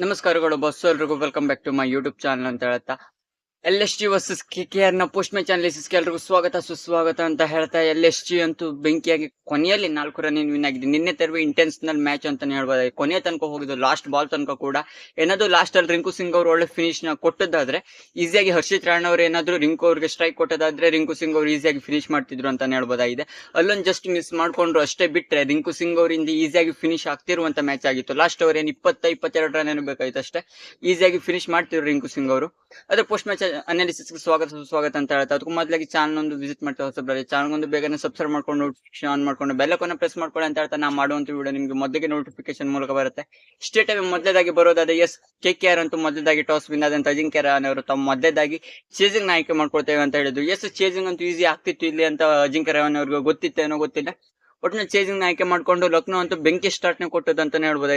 ನಮಸ್ಕಾರಗಳು ಬಸ್ ಎಲ್ರಿಗೂ welcome back to my YouTube channel ಅಂತ ಹೇಳ್ತಾ L S G versus K K ನ ಪೋಸ್ಟ್ ಮ್ಯಾಚ್ ಅನಾಲಿಸಿಸ್ ಎಲ್ರಿಗೂ ಸ್ವಾಗತ, ಸುಸ್ವಾಗತ ಅಂತ ಹೇಳ್ತಾ ಎಲ್ ಎಸ್ ಜಿ ಅಂತೂ ಬೆಂಕಿಯಾಗಿ ಕೊನೆಯಲ್ಲಿ ನಾಲ್ಕು ರನ್ ವಿನ್ ಆಗಿದೆ. ನಿನ್ನೆ ತೆರವು ಇಂಟೆನ್ಸ್ನಲ್ ಮ್ಯಾಚ್ ಅಂತಾನೆ ಹೇಳ್ಬೋದು. ಕೊನೆಯ ತನಕ ಹೋಗಿದ್ದು ಲಾಸ್ಟ್ ಬಾಲ್ ತನಕ ಕೂಡ. ಏನಾದ್ರು ಲಾಸ್ಟ್ ಅಲ್ಲಿ ರಿಂಕು ಸಿಂಗ್ ಅವರು ಒಳ್ಳೆ ಫಿನಿಶ್ನ ಕೊಟ್ಟದಾದ್ರೆ ಈಸಿಯಾಗಿ ಹರ್ಷಿತ್ ರಾಣ ಅವರು ಏನಾದ್ರು ರಿಂಕು ಅವ್ರಿಗೆ ಸ್ಟ್ರೈಕ್ ಕೊಟ್ಟದಾದ್ರೆ ರಿಂಕು ಸಿಂಗ್ ಅವರು ಈಸಿಯಾಗಿ ಫಿನಿಶ್ ಮಾಡ್ತಿದ್ರು ಅಂತಾನೆ ಹೇಳ್ಬೋದಾಗಿದೆ. ಅಲ್ಲೊಂದು ಜಸ್ಟ್ ಮಿಸ್ ಮಾಡ್ಕೊಂಡ್ರು ಅಷ್ಟೇ ಬಿಟ್ರೆ ರಿಂಕು ಸಿಂಗ್ ಅವರಿಂದ ಈಸಿಯಾಗಿ ಫಿನಿಶ್ ಆಗ್ತಿರುವಂತ ಮ್ಯಾಚ್ ಆಗಿತ್ತು. ಲಾಸ್ಟ್ ಓವರ್ ಏನು ಇಪ್ಪತ್ತ ಇಪ್ಪತ್ತೆರಡು ರನ್ ಏನು ಬೇಕಾಯ್ತು ಅಷ್ಟೇ. ಈಸಿಯಾಗಿ ಫಿನಿಶ್ ಮಾಡ್ತಿದ್ರು ರಿಂಕು ಸಿಂಗ್ ಅವರು. ಅದೇ ಪೋಸ್ಟ್ ಮ್ಯಾಚ್ ಅನಾಲಿಸಿಸ್ ಸ್ವಾಗತ ಸ್ವಾಗತ ಅಂತ ಹೇಳ್ತಾ ಅದಕ್ಕೂ ಮೊದಲಾಗಿ ಚಾನಲ್ ಒಂದು ವಿಸಿಟ್ ಮಾಡ್ತಾ ಹೊಸಬ್ರಲ್ಲಿ ಚಾನಲ್ ಒಂದು ಬೇಗನೆ ಸಬ್ಸ್ಕ್ರೈಬ್ ಮಾಡ್ಕೊಂಡು ನೋಟಿಫಿಕೇಶನ್ ಆನ್ ಮಾಡ್ಕೊಂಡು ಬೆಲ್ಲಕ್ಕನ್ನ ಪ್ರೆಸ್ ಮಾಡ್ಕೊಳ್ಳಿ ಅಂತ ಹೇಳ್ತಾ ನಾ ಮಾಡುವಂತ ವಿಡಿಯೋ ನಿಮ್ಗೆ ಮೊದಲಿಗೆ ನೋಟಿಫಿಕೇಶನ್ ಮೂಲಕ ಬರುತ್ತೆ. ಸ್ಟೇಟ್ ಮೊದಲೇದಾಗಿ ಬರೋದಾದ ಎಸ್ ಕೆ ಕೆ ಆರ್ ಅಂತೂ ಮೊದಲೇದಾಗಿ ಟಾಸ್ ವಿನ್ ಆದಂತ ಅಜಿಂಕ್ಯ ರಾನ್ ಅವರು ತಮ್ಮ ಮೊದಲೇದಾಗಿ ಚೇಸಿಂಗ್ನ ಆಯ್ಕೆ ಮಾಡ್ಕೊಳ್ತೇವೆ ಅಂತ ಹೇಳಿದ್ರು. ಎಸ್ ಚೇಸಿಂಗ್ ಅಂತೂ ಈಸಿ ಆಗ್ತಿತ್ತು ಇಲ್ಲಿ ಅಂತ ಅಜಿಂಕ್ಯ ಅವ್ರಿಗೆ ಗೊತ್ತಿತ್ತೇನೋ ಗೊತ್ತಿಲ್ಲ. ಒಟ್ಟಿನ ಚೇಸಿಂಗ್ನ ಆಯ್ಕೆ ಮಾಡ್ಕೊಂಡು ಲಕ್ನೋ ಅಂತೂ ಬೆಂಕಿ ಸ್ಟಾರ್ಟ್ನ ಅಂತಾನೆ ಹೇಳ್ಬೋದು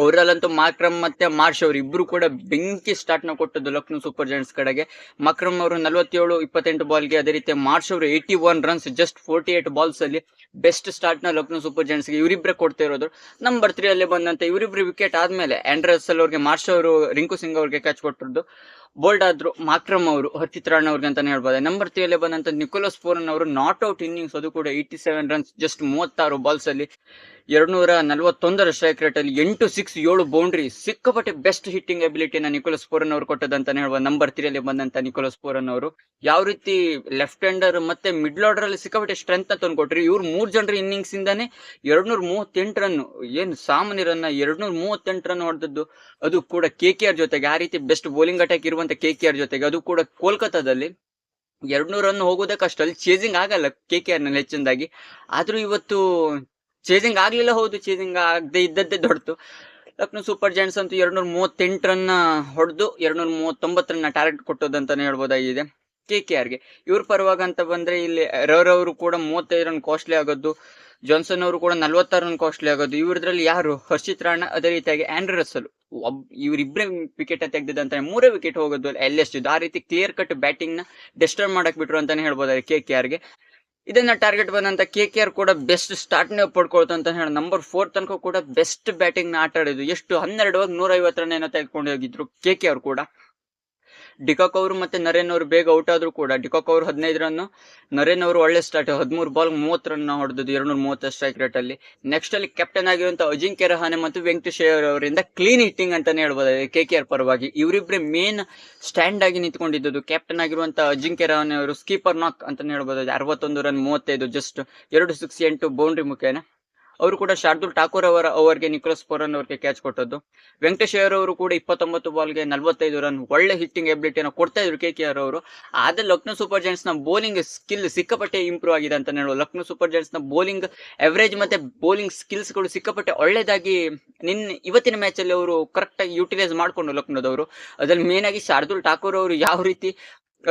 ಅವರಲ್ಲಂತೂ ಮಾಕ್ರಮ್ ಮತ್ತೆ ಮಾರ್ಷ್ ಅವರು ಇಬ್ರು ಕೂಡ ಬೆಂಕಿ ಸ್ಟಾರ್ಟ್ನ ಕೊಟ್ಟದ್ದು ಲಕ್ನೋ ಸೂಪರ್ ಜೈಂಟ್ಸ್ ಕಡೆಗೆ. ಮಕ್ರಮ್ ಅವರು ನಲವತ್ತೇಳು, ಇಪ್ಪತ್ತೆಂಟು ಬಾಲ್ಗೆ ಅದೇ ರೀತಿ ಮಾರ್ಷ್ ಅವರು eighty one runs just forty eight balls ಅಲ್ಲಿ ಬೆಸ್ಟ್ ಸ್ಟಾರ್ಟ್ನ ಲಕ್ನೋ ಸೂಪರ್ ಜೈಂಟ್ಸ್ಗೆ ಇವರಿಬ್ರೆ ಕೊಡ್ತಾ ಇರೋದು. ನಂಬರ್ ತ್ರೀ ಅಲ್ಲಿ ಬಂದಂತ ಇವರಿಬ್ರು ವಿಕೆಟ್ ಆದ್ಮೇಲೆ ಆಂಡ್ರಸ್ ಅವ್ರಿಗೆ, ಮಾರ್ಷ್ ಅವರು, ರಿಂಕು ಸಿಂಗ್ ಅವ್ರಿಗೆ ಕ್ಯಾಚ್ ಕೊಟ್ಟಿದ್ದು ಬೋಲ್ಡ್ ಆದ್ರು ಮಾಕ್ರಮ್ ಅವರು, ಹರ್ಷಿತ್ ಅವ್ರಿಗೆ ಅಂತಾನೆ ಹೇಳ್ಬೋದು. ನಂಬರ್ ಅಲ್ಲಿ ಬಂದಂತ ನಿಕೋಲಸ್ ಫೋರನ್ ಅವರು ನಾಟ್ ಔಟ್ ಇನ್ನಿಂಗ್ಸ್ ಅದು ಕೂಡ ಏಯ್ಟಿ ಸೆವೆನ್ ರನ್ಸ್ ಜಸ್ಟ್ ಮೂವತ್ತಾರು ಬಾಲ್ಸ್ ಅಲ್ಲಿ ಎರಡ್ನೂರ ನಲವತ್ತೊಂದರ ಸ್ಟ್ರೈಕ್ ರೇಟ್ ಅಲ್ಲಿ ಎಂಟು ಸಿಕ್ಸ್ ಏಳು ಬೌಂಡ್ರಿ ಸಿಕ್ಕಾಪಟ್ಟೆ ಬೆಸ್ಟ್ ಹಿಟ್ಟಿಂಗ್ ಅಬಿಲಿಟಿನ ನಿಕೋಲಸ್ ಫೋರನ್ ಅವರು ಕೊಟ್ಟದಂತಾನೆ ಹೇಳ್ಬೋದು. ನಂಬರ್ ತ್ರೀ ಅಲ್ಲಿ ಬಂದಂತ ನಿಕೋಲಸ್ ಫೋರನ್ ಅವರು ಯಾವ ರೀತಿ ಲೆಫ್ಟ್ ಹ್ಯಾಂಡರ್ ಮತ್ತೆ ಮಿಡ್ಲ್ ಆರ್ಡರ್ ಅಲ್ಲಿ ಸಿಕ್ಕಾಪಟ್ಟೆ ಸ್ಟ್ರೆಂತ್ ಅಂತ ತಂದ್ಕೊಟ್ರಿ ಇವ್ರು ಮೂರ್ ಜನರ ಇನ್ನಿಂಗ್ಸ್ ಇಂದಾನೆ ಎರಡ್ನೂರ ಮೂವತ್ತೆಂಟು ರನ್, ಏನು ಸಾಮಾನ್ಯ ರನ್ ಎರಡ್ನೂರ ಮೂವತ್ತೆಂಟು ರನ್ ಹೊಡೆದದ್ದು, ಅದು ಕೂಡ ಕೆ ಕೆ ಆರ್ ಜೊತೆಗೆ ಆ ರೀತಿ ಬೆಸ್ಟ್ ಬೌಲಿಂಗ್ ಅಟ್ಯಾಕ್ ಇರುವಂತ ಕೆ ಕೆ ಆರ್ ಜೊತೆಗೆ, ಅದು ಕೂಡ ಕೋಲ್ಕತ್ತಾದಲ್ಲಿ. ಎರಡ್ನೂರ ರನ್ ಹೋಗೋದೇ ಕಷ್ಟ ಅಲ್ಲಿ ಚೇಸಿಂಗ್ ಆಗಲ್ಲ ಕೆ ಕೆ ಆರ್ನಲ್ಲಿ ಹೆಚ್ಚಿನದಾಗಿ. ಆದ್ರೂ ಇವತ್ತು ಚೇಸಿಂಗ್ ಆಗ್ಲಿಲ್ಲ ಹೌದು ಚೇಸಿಂಗ್ ಆಗದೆ ಇದ್ದದ್ದೇ ದೊಡ್ಡದು. ಲಕ್ನೋ ಸೂಪರ್ ಜೈಂಟ್ಸ್ ಅಂತೂ ಎರಡ್ನೂರ ಮೂವತ್ತೆಂಟು ರನ್ ಹೊಡೆದು ಎರಡ್ನೂರ ಮೂವತ್ತೊಂಬತ್ತು ರನ್ ಟಾರ್ಗೆಟ್ ಕೊಟ್ಟದಂತಾನೆ ಹೇಳ್ಬೋದಾಗಿದೆ ಕೆ ಕೆ ಆರ್ಗೆ ಇವ್ರ ಪರವಾಗಿ ಅಂತ ಬಂದ್ರೆ ಇಲ್ಲಿ ರವರವರು ಕೂಡ ಮೂವತ್ತೈದು ರನ್ ಕಾಸ್ಟ್ಲಿ ಆಗೋದು ಜಾನ್ಸನ್ ಅವರು ಕೂಡ ನಲ್ವತ್ತಾರು ರನ್ ಕಾಸ್ಟ್ಲಿ ಆಗೋದು. ಇವ್ರದ್ರಲ್ಲಿ ಯಾರು? ಹರ್ಷಿತ್ ರಾಣ ಅದೇ ರೀತಿಯಾಗಿ ಆಂಡ್ರೂ ರಸಲ್ ಒಬ್ ಇವರಿಬ್ಬರೇ ವಿಕೆಟ್ ತೆಗೆದಿದ್ದಂತ ಮೂರೇ ವಿಕೆಟ್ ಹೋಗೋದು ಎಲ್ ಎಸ್ ಆ ರೀತಿ ಕ್ಲಿಯರ್ ಕಟ್ ಬ್ಯಾಟಿಂಗ್ನ ಡಿಸ್ಟರ್ಬ್ ಮಾಡಕ್ ಬಿಟ್ರು ಅಂತಾನೆ ಹೇಳ್ಬೋದಾಗಿದೆ ಕೆ ಕೆ ಆರ್ಗೆ ಇದನ್ನ ಟಾರ್ಗೆಟ್ ಬಂದಂತ ಕೆ ಕೆ ಆರ್ ಕೂಡ ಬೆಸ್ಟ್ ಸ್ಟಾರ್ಟ್ ನೇ ಅಂತ ಹೇಳಿ ನಂಬರ್ ಫೋರ್ ತನಕ ಕೂಡ ಬೆಸ್ಟ್ ಬ್ಯಾಟಿಂಗ್ನ ಆಟ ಆಡಿದ್ರು ಎಷ್ಟು ಹನ್ನೆರಡು ನೂರ ಐವತ್ತು ರನ್ ಏನೋ ತೆಗೆದುಕೊಂಡು ಹೋಗಿದ್ರು ಕೆ ಕೆ ಆರ್ ಕೂಡ. ಡಿಕಾಕ್ ಅವರು ಮತ್ತೆ ನರೇನ್ ಅವರು ಬೇಗ ಔಟ್ ಆದ್ರು ಕೂಡ ಡಿಕಾಕ್ ಅವರು ಹದಿನೈದು ರನ್ ನರೇನ್ ಅವರು ಒಳ್ಳೆ ಸ್ಟಾರ್ಟ್ ಹದಿಮೂರು ಬಾಲ್ ಮೂವತ್ತು ರನ್ ಹೊಡೆದದ್ದು ಎರಡ್ನೂರ ಮೂವತ್ತು ಸ್ಟ್ರೈಕ್ ರೇಟ್ ಅಲ್ಲಿ. ನೆಕ್ಸ್ಟ್ ಅಲ್ಲಿ ಕ್ಯಾಪ್ಟನ್ ಆಗಿರುವಂತ ಅಜಿಂಕ್ಯ ರಹಾನೆ ಮತ್ತು ವೆಂಕಟೇಶ್ ಅವರಿಂದ ಕ್ಲೀನ್ ಹಿಟ್ಟಿಂಗ್ ಅಂತಾನೆ ಹೇಳ್ಬೋದು ಕೆ ಕೆ ಆರ್ ಪರವಾಗಿ. ಇವರಿಬ್ರೆ ಮೇನ್ ಸ್ಟ್ಯಾಂಡ್ ಆಗಿ ನಿಂತ್ಕೊಂಡಿದ್ದು ಕ್ಯಾಪ್ಟನ್ ಆಗಿರುವಂತ ಅಜಿಂಕ್ಯ ರಹಾನೆ ಅವರು ಸ್ಕೀಪರ್ ನಾಕ್ ಅಂತಾನೆ ಹೇಳ್ಬೋದು ಅರವತ್ತೊಂದು ರನ್ ಮೂವತ್ತೈದು ಜಸ್ಟ್ ಎರಡು ಸಿಕ್ಸ್ ಎಂಟು ಬೌಂಡ್ರಿ ಮುಖೇನ. ಅವರು ಕೂಡ ಶಾರ್ದುಲ್ ಠಾಕೂರ್ ಅವರ ಓವರ್ಗೆ ನಿಕೋಲಸ್ ಪೋರನ್ ಅವರಿಗೆ ಕ್ಯಾಚ್ ಕೊಟ್ಟದ್ದು. ವೆಂಕಟೇಶ್ ಅಯ್ಯರ್ ಅವರು ಕೂಡ ಇಪ್ಪತ್ತೊಂಬತ್ತು ಬಾಲ್ಗೆ ನಲವತ್ತೈದು ರನ್ ಒಳ್ಳೆ ಹಿಟ್ಟಿಂಗ್ ಎಬಿಲಿಟಿಯನ್ನು ಕೊಡ್ತಾ ಇದ್ರು ಕೆ ಕೆ ಆರ್ ಅವರು. ಆದರೆ ಲಕ್ನೋ ಸೂಪರ್ ಜೈಂಟ್ಸ್ನ ಬೌಲಿಂಗ್ ಸ್ಕಿಲ್ ಸಿಕ್ಕಪಟ್ಟೆ ಇಂಪ್ರೂವ್ ಆಗಿದೆ ಅಂತ ಹೇಳುವ ಲಕ್ನೋ ಸೂಪರ್ ಜೈಂಟ್ಸ್ನ ಬೌಲಿಂಗ್ ಎವರೇಜ್ ಮತ್ತೆ ಬೌಲಿಂಗ್ ಸ್ಕಿಲ್ಸ್ಗಳು ಸಿಕ್ಕಾಪಟ್ಟೆ ಒಳ್ಳೇದಾಗಿ ನಿನ್ನೆ ಇವತ್ತಿನ ಮ್ಯಾಚ್ ಅಲ್ಲಿ ಅವರು ಕರೆಕ್ಟ್ ಆಗಿ ಯುಟಿಲೈಸ್ ಮಾಡ್ಕೊಂಡು ಲಕ್ನೋದವರು. ಅದ್ರಲ್ಲಿ ಮೇನ್ ಆಗಿ ಶಾರ್ದುಲ್ ಠಾಕೂರ್ ಅವರು ಯಾವ ರೀತಿ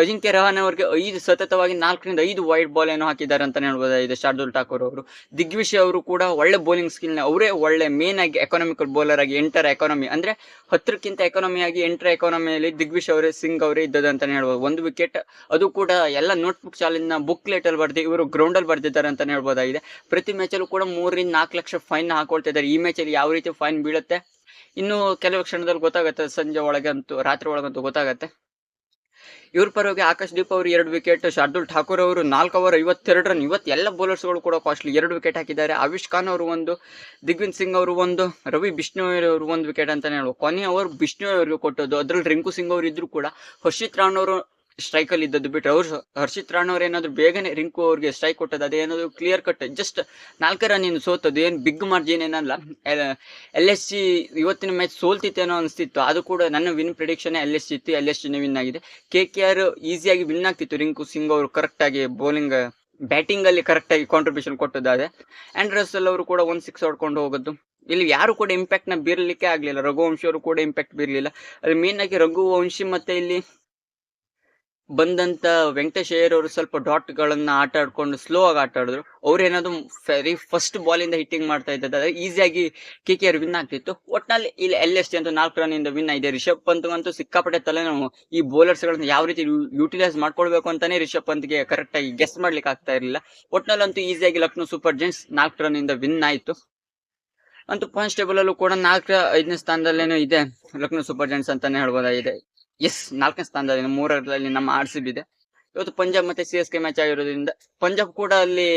ಅಜಿಂಕ್ಯ ರಹಾನೆ ಅವರಿಗೆ ಐದು, ಸತತವಾಗಿ ನಾಲ್ಕರಿಂದ ಐದು ವೈಟ್ ಬಾಲ್ ಏನೋ ಹಾಕಿದ್ದಾರೆ ಅಂತ ಹೇಳ್ಬೋದಾಗಿದೆ ಶಾರ್ದುಲ್ ಠಾಕೂರ್ ಅವರು. ದಿಗ್ವಿಷಯ ಅವರು ಕೂಡ ಒಳ್ಳೆ ಬೌಲಿಂಗ್ ಸ್ಕಿಲ್ನ ಅವರೇ ಒಳ್ಳೆ ಮೇನ್ ಆಗಿ ಎಕಾನಮಿಕಲ್ ಬೌಲರ್ ಆಗಿ ಎಂಟರ್ ಎಕಾನಮಿ ಅಂದ್ರೆ ಹತ್ತಕ್ಕಿಂತ ಎಕಾನಮಿ ಆಗಿ ಎಂಟರ್ ಎಕಾನಮಿಯಲ್ಲಿ ದಿಗ್ವಿಷ್ ಅವರೇ, ಸಿಂಗ್ ಅವರೇ ಇದ್ದದ್ದು ಅಂತಾನೆ ಹೇಳ್ಬೋದು. ಒಂದು ವಿಕೆಟ್ ಅದು ಕೂಡ ಎಲ್ಲ ನೋಟ್ಬುಕ್ ಚಾಲಿನ ಬುಕ್ಲೆಟ್ ಅಲ್ಲಿ ಬರ್ದಿ, ಇವರು ಗ್ರೌಂಡ್ ಅಲ್ಲಿ ಬರ್ದಿದ್ದಾರೆ ಅಂತಾನೆ ಹೇಳ್ಬೋದಾಗಿದೆ ಪ್ರತಿ ಮ್ಯಾಚಲ್ಲೂ ಕೂಡ ಮೂರರಿಂದ ನಾಲ್ಕು ಲಕ್ಷ ಫೈನ್ ಹಾಕೊಳ್ತಾ ಇದ್ದಾರೆ. ಈ ಮ್ಯಾಚಲ್ಲಿ ಯಾವ ರೀತಿ ಫೈನ್ ಬೀಳುತ್ತೆ? ಇನ್ನು ಕೆಲವು ಕ್ಷಣದಲ್ಲಿ ಗೊತ್ತಾಗುತ್ತೆ, ಸಂಜೆ ಒಳಗಂತೂ, ರಾತ್ರಿ ಒಳಗಂತೂ ಗೊತ್ತಾಗತ್ತೆ. ಇವ್ರ ಪರವಾಗಿ ಆಕಾಶ್ ದೀಪ್ ಅವರು ಎರಡು ವಿಕೆಟ್ ಶಾರ್ದುಲ್ ಠಾಕೂರ್ ಅವರು ನಾಲ್ಕು ಓವರ್, ಐವತ್ತೆರಡು ರನ್, ಇವತ್ತು ಎಲ್ಲ ಬೌಲರ್ಸ್ಗಳು ಕೂಡ ಕಾಸ್ಟ್ಲಿ ಎರಡು ವಿಕೆಟ್ ಹಾಕಿದ್ದಾರೆ. ಆವಿಷ್ ಖಾನ್ ಅವರು ಒಂದು, ದಿಗ್ವಿನ್ ಸಿಂಗ್ ಅವರು ಒಂದು, ರವಿ ಬಿಷ್ಣು ಅವರು ಒಂದು ವಿಕೆಟ್ ಅಂತಾನೆ ಹೇಳುವ ಕೊನೆ ಅವರು ಬಿಷ್ಣು ಅವರಿಗೆ ಕೊಟ್ಟದ್ದು. ಅದ್ರಲ್ಲಿ ರಿಂಕು ಸಿಂಗ್ ಅವರು ಇದ್ರು ಕೂಡ. ಹರ್ಷಿತ್ ರಾಣ್ ಅವರು ಸ್ಟ್ರೈಕ್ ಅಲ್ಲಿ ಇದ್ದದ್ದು ಬಿಟ್ಟರೆ ಅವ್ರು ಹರ್ಷಿತ್ ರಾಣ್ ಅವ್ರು ಏನಾದ್ರು ಬೇಗನೆ ರಿಂಕು ಅವ್ರಿಗೆ ಸ್ಟ್ರೈಕ್ ಕೊಟ್ಟದ್ದು ಅದೇನಾದ್ರು ಕ್ಲಿಯರ್ ಕಟ್ ಜಸ್ಟ್ ನಾಲ್ಕು ರನ್ ಏನು ಸೋತದ್ದು, ಏನು ಬಿಗ್ ಮಾರ್ಜಿನ್ ಏನಲ್ಲ. ಎಲ್ ಎಸ್ ಸಿ ಇವತ್ತಿನ ಮ್ಯಾಚ್ ಸೋಲ್ತಿತ್ತೇನೋ ಅನಿಸ್ತಿತ್ತು, ಅದು ಕೂಡ ನನ್ನ win prediction L S C ಇತ್ತು ಎಲ್ ಎಸ್ ಸಿ ವಿನ್ ಆಗಿದೆ. ಕೆ ಕೆ ಆರ್ ಈಸಿಯಾಗಿ ವಿನ್ ಆಗ್ತಿತ್ತು, ರಿಂಕು ಸಿಂಗ್ ಅವರು ಕರೆಕ್ಟ್ ಆಗಿ ಬೌಲಿಂಗ್ ಬ್ಯಾಟಿಂಗ್ ಅಲ್ಲಿ ಕರೆಕ್ಟ್ ಆಗಿ ಕಾಂಟ್ರಿಬ್ಯೂಷನ್ ಕೊಟ್ಟದಾದೆ ಆ್ಯಂಡ್ ರಸಲ್ ಅವರು ಕೂಡ ಒಂದು ಸಿಕ್ಸ್ ಹೊಡ್ಕೊಂಡು ಹೋಗೋದು ಇಲ್ಲಿ ಯಾರು ಕೂಡ ಇಂಪ್ಯಾಕ್ಟ್ನ ಬೀರ್ಲಿಕ್ಕೆ ಆಗ್ಲಿಲ್ಲ, ರಘುವಂಶಿ ಅವರು ಕೂಡ ಇಂಪ್ಯಾಕ್ಟ್ ಬೀರ್ಲಿಲ್ಲ. ಅಲ್ಲಿ ಮೇನ್ ಆಗಿ ರಘುವಂಶಿ ಮತ್ತೆ ಇಲ್ಲಿ ಬಂದಂತ ವೆಂಕಟೇಶ್ ಅವರು ಸ್ವಲ್ಪ ಡಾಟ್ ಗಳನ್ನ ಆಟ ಆಡ್ಕೊಂಡು ಸ್ಲೋ ಆಗಿ ಆಟ ಆಡಿದ್ರು. ಅವ್ರು ಏನಾದ್ರು ಫಸ್ಟ್ ಬಾಲ್ ಇಂದ ಹಿಟ್ಟಿಂಗ್ ಮಾಡ್ತಾ ಇದ್ದಾರೆ ಈಸಿಯಾಗಿ ಕೆ ಕೆ ಆರ್ ವಿನ್ ಆಗ್ತಿತ್ತು. ಒಟ್ನಲ್ಲಿ ಇಲ್ಲಿ ಎಲ್ ಎಸ್ ಟಿ ಅಂತ ನಾಲ್ಕು ರನ್ ಇಂದ ವಿನ್ ಆಗಿದೆ. ರಿಷಬ್ ಪಂತ್ ಅಂತೂ ಸಿಕ್ಕಾಪಟ್ಟೆ ತಲೆನೋವು. ಈ ಬೌಲರ್ಸ್ ಗಳನ್ನ ಯಾವ ರೀತಿ ಯೂಟಿಲೈಸ್ ಮಾಡ್ಕೊಳ್ಬೇಕು ಅಂತಾನೆ ರಿಷಬ್ ಪಂತ್ಗೆ ಕರೆಕ್ಟ್ ಆಗಿ ಗೆಸ್ ಮಾಡ್ಲಿಕ್ಕೆ ಆಗ್ತಾ ಇರಲಿಲ್ಲ. ಒಟ್ನಲ್ಲಿ ಅಂತೂ ಈಸಿಯಾಗಿ ಲಕ್ನೋ ಸೂಪರ್ ಜೈಂಟ್ಸ್ ನಾಲ್ಕು ರನ್ ಇಂದ ವಿನ್ ಆಯ್ತು. ಅಂತೂ ಟೇಬಲ್ ಅಲ್ಲೂ ಕೂಡ ನಾಲ್ಕು, ಐದನೇ ಸ್ಥಾನದಲ್ಲೇನೋ ಇದೆ. ಲಕ್ನೋ ಸೂಪರ್ ಜೈಂಟ್ಸ್ ಅಂತಾನೆ ಹೇಳ್ಬೋದಾಗಿದೆ. ಎಸ್, ನಾಲ್ಕನೇ ಸ್ಥಾನದಲ್ಲಿ ಮೂರರಲ್ಲಿ ನಮ್ಮ ಆರ್ ಸಿ ಬಿ ಇದೆ. ಇವತ್ತು ಪಂಜಾಬ್ ಮತ್ತೆ ಸಿ ಎಸ್ ಕೆ ಮ್ಯಾಚ್ ಆಗಿರೋದ್ರಿಂದ ಪಂಜಾಬ್ ಕೂಡ ಅಲ್ಲಿ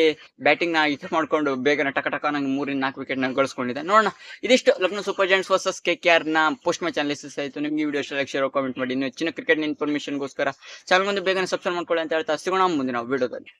ಬ್ಯಾಟಿಂಗ್ನ ಇದು ಮಾಡ್ಕೊಂಡು ಬೇಗನೆ ಟಕ ಟಕ ನಂಗೆ ಮೂರಿಂದ ನಾಲ್ಕು ವಿಕೆಟ್ನ ಗಳಿಸ್ಕೊಂಡಿದೆ. ನೋಡೋಣ. ಇದಿಷ್ಟು Lucknow Super Giants versus K K ಆರ್ನ ಪೋಸ್ಟ್ ಮ್ಯಾಚ್ ಅನಾಲಿಸಿಸ್ ಆಯ್ತು. ನಿಮ್ಗೆ ವಿಡಿಯೋ ಲೈಕ್ ಶೇರ್ ಕಾಮೆಂಟ್ ಮಾಡಿ. ಇನ್ನು ಹೆಚ್ಚಿನ ಕ್ರಿಕೆಟ್ ಇನ್ಫಾರ್ಮೇಶನ್ಗೋಸ್ಕರ ಚಾನಲ್ ಮುಂದೆ ಬೇಗನೆ ಸಬ್ಸ್ಕ್ರೈಬ್ ಮಾಡ್ಕೊಳ್ಳಿ ಅಂತ ಹೇಳ್ತಾ ಸಿಗೋಣ. ಮುಂದಿನ ವಿಡಿಯೋದಲ್ಲಿ